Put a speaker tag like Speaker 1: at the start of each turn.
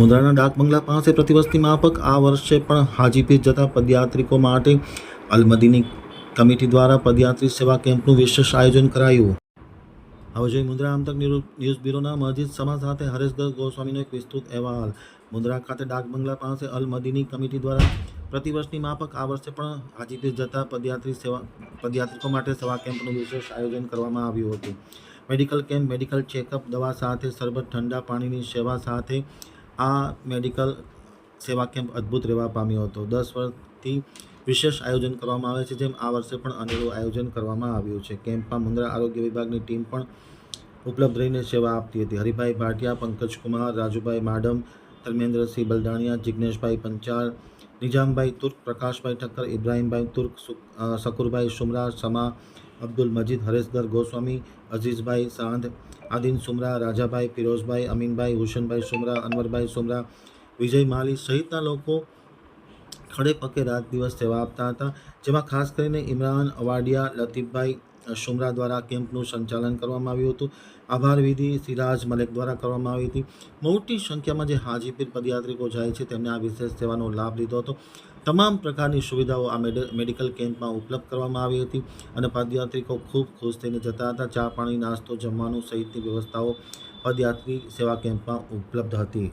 Speaker 1: મુન્દ્રાના ડાક બંગલા પાસે પ્રતિવસ્તી માફક આ વર્ષે પણ હાજીપીર જતા પદયાત્રિકો માટે અલમદીની કમિટી દ્વારા પદયાત્રી સેવા કેમ્પનું વિશેષ આયોજન કરાયું. હવે જોઈએ મુંદ્રા આમતક ન્યૂ- ન્યૂઝ બ્યુરોના મસ્જિદ સમા સાથે હરેશગર ગોસ્વામીનો એક વિસ્તૃત અહેવાલ. મુંદ્રા ખાતે ડાક બંગલા પાસે અલ મદીની કમિટી દ્વારા પ્રતિવર્ષની માફક આ વર્ષે પણ હાજીપીર જતા પદયાત્રી સેવા, પદયાત્રિકો માટે સેવા કેમ્પનું વિશેષ આયોજન કરવામાં આવ્યું હતું. મેડિકલ કેમ્પ, મેડિકલ ચેકઅપ, દવા સાથે સરબત ઠંડા પાણીની સેવા સાથે આ મેડિકલ સેવા કેમ્પ અદ્ભુત રહેવા પામ્યો હતો. દસ વર્ષથી વિશેષ આયોજન કરવામાં આવે છે, જેમ આ વર્ષે પણ અનેરું આયોજન કરવામાં આવ્યું છે. કેમ્પમાં મુન્દ્રા આરોગ્ય વિભાગની ટીમ પણ ઉપલબ્ધ રહીને સેવા આપતી હતી. હરિભાઈ ભાટિયા પંકજકુમાર રાજુભાઈ માડમ, ધર્મેન્દ્રસિંહ બલદાણિયા જિજ્ઞેશભાઈ પંચાલ નિજામભાઈ તુર્ક, પ્રકાશભાઈ ઠક્કર, ઇબ્રાહીમભાઈ તુર્ક શકુરભાઈ સુમરા સમા અબ્દુલ મજીદ હરેશગર ગોસ્વામી, અઝીઝભાઈ સાંધ, આદિન સુમરા, રાજાભાઈ, ફિરોઝભાઈ, અમીનભાઈ, હુસનભાઈ સુમરા, અનવરભાઈ સુમરા, વિજય માલી સહિતના લોકો ખડે રાત દિવસ સેવા આપતા હતા, જેમાં ખાસ કરીને ઇમરાન, અવાડિયા, લતીફભાઈ શુમરા દ્વારા કેમ્પનું સંચાલન કરવામાં આવ્યું હતું. આભાર વિધિ સિરાજ મલેક દ્વારા કરવામાં આવી હતી. મોટી સંખ્યામાં જે હાજીપીર પદયાત્રિકો જાય છે, તેમને આ વિશેષ સેવાનો લાભ લીધો હતો. તમામ પ્રકારની સુવિધાઓ આ મેડ- મેડિકલ કેમ્પમાં ઉપલબ્ધ કરવામાં આવી હતી અને પદયાત્રિકો ખૂબ ખુશ થઈને જતા હતા. ચા પાણી, નાસ્તો, જમવાનું સહિતની વ્યવસ્થાઓ પદયાત્રી સેવા કેમ્પમાં ઉપલબ્ધ હતી.